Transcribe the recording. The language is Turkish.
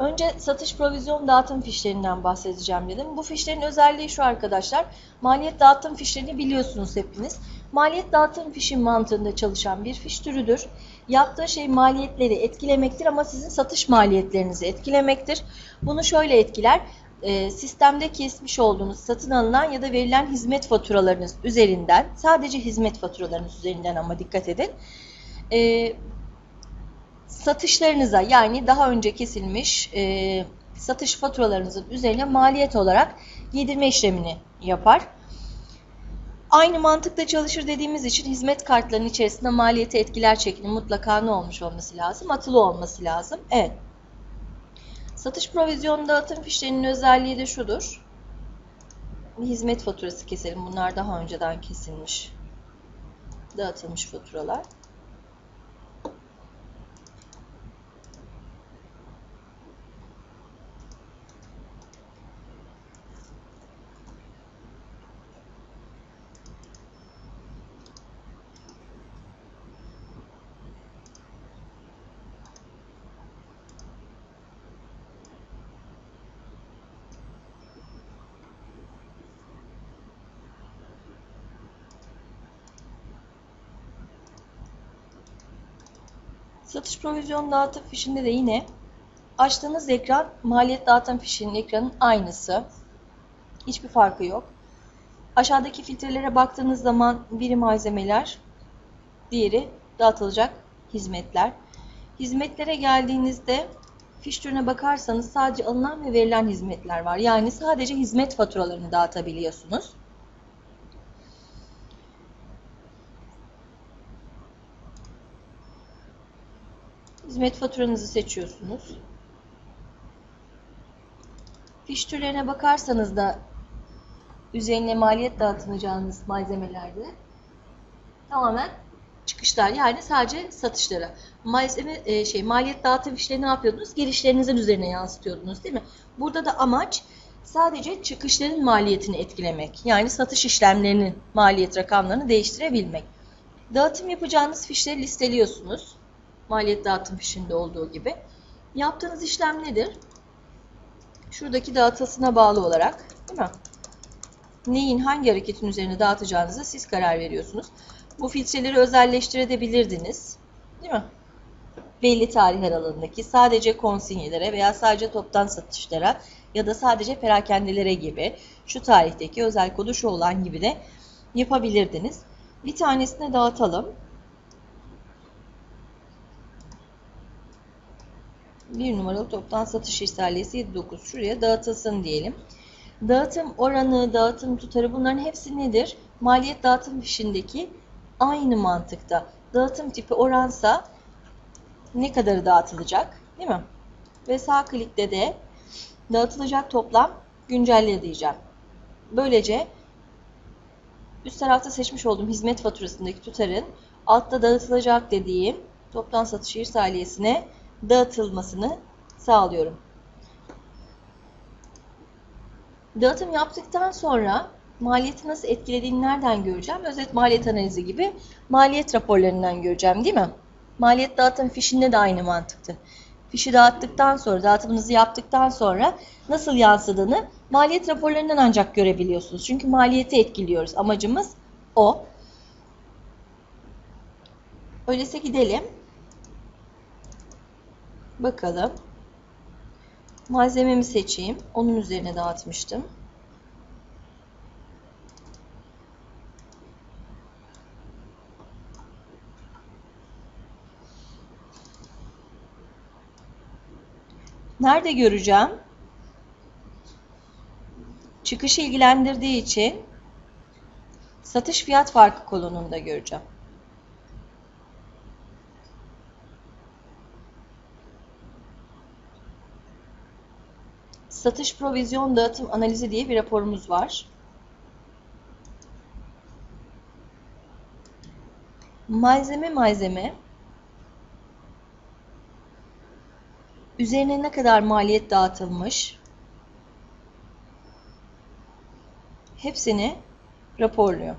Önce satış provizyon dağıtım fişlerinden bahsedeceğim dedim. Bu fişlerin özelliği şu arkadaşlar. Maliyet dağıtım fişlerini biliyorsunuz hepiniz. Maliyet dağıtım fişi mantığında çalışan bir fiş türüdür. Yaptığı şey maliyetleri etkilemektir ama sizin satış maliyetlerinizi etkilemektir. Bunu şöyle etkiler. E, sistemde kesmiş olduğunuz satın alınan ya da verilen hizmet faturalarınız üzerinden, sadece hizmet faturalarınız üzerinden ama dikkat edin. Satışlarınıza yani daha önce kesilmiş e, satış faturalarınızın üzerine maliyet olarak yedirme işlemini yapar. Aynı mantıkla çalışır dediğimiz için hizmet kartlarının içerisinde maliyeti etkiler çekinin mutlaka ne olmuş olması lazım? Atılı olması lazım. Evet. Satış provizyon dağıtım fişlerinin özelliği de şudur. Hizmet faturası keselim. Bunlar daha önceden kesilmiş. Dağıtılmış faturalar. Satış provizyon dağıtım fişinde de yine açtığınız ekran maliyet dağıtım fişinin ekranın aynısı. Hiçbir farkı yok. Aşağıdaki filtrelere baktığınız zaman biri malzemeler, diğeri dağıtılacak hizmetler. Hizmetlere geldiğinizde fiş türüne bakarsanız sadece alınan ve verilen hizmetler var. Yani sadece hizmet faturalarını dağıtabiliyorsunuz. Hizmet faturanızı seçiyorsunuz. Fiş türlerine bakarsanız da üzerine maliyet dağıtılacağınız malzemelerde tamamen çıkışlar yani sadece satışlara. Malzeme e, şey maliyet dağıtım fişleri ne yapıyordunuz? Girişlerinizin üzerine yansıtıyordunuz değil mi? Burada da amaç sadece çıkışların maliyetini etkilemek. Yani satış işlemlerinin maliyet rakamlarını değiştirebilmek. Dağıtım yapacağınız fişleri listeliyorsunuz maliyet dağıtım fişinde olduğu gibi. Yaptığınız işlem nedir? Şuradaki dağıtılsına bağlı olarak değil mi? Neyin hangi hareketin üzerine dağıtacağınıza siz karar veriyorsunuz. Bu filtreleri özelleştirebilirdiniz. Değil mi? Belli tarih aralığındaki sadece konsinyelere veya sadece toptan satışlara ya da sadece perakendelere gibi şu tarihteki özel kodu şu olan gibi de yapabilirdiniz. Bir tanesine dağıtalım. Bir numaralı toptan satış irsaliye'si 79 şuraya dağıtılsın diyelim. Dağıtım oranı, dağıtım tutarı bunların hepsi nedir? Maliyet dağıtım fişindeki aynı mantıkta. Dağıtım tipi oransa ne kadarı dağıtılacak değil mi? Ve sağ klikte de dağıtılacak toplam güncelle diyeceğim. Böylece üst tarafta seçmiş olduğum hizmet faturasındaki tutarın altta dağıtılacak dediğim toptan satış irsaliyesine dağıtılmasını sağlıyorum. Dağıtım yaptıktan sonra maliyeti nasıl etkilediğini nereden göreceğim? Özet maliyet analizi gibi maliyet raporlarından göreceğim değil mi? Maliyet dağıtım fişinde de aynı mantıktı. Fişi dağıttıktan sonra, dağıtımınızı yaptıktan sonra nasıl yansıdığını maliyet raporlarından ancak görebiliyorsunuz. Çünkü maliyeti etkiliyoruz. Amacımız o. Öyleyse gidelim. Bakalım. Malzememi seçeyim. Onun üzerine dağıtmıştım. Nerede göreceğim? Çıkışı ilgilendirdiği için satış fiyat farkı kolonunda göreceğim. Satış provizyon dağıtım analizi diye bir raporumuz var. Malzeme malzeme üzerine ne kadar maliyet dağıtılmış hepsini raporluyor.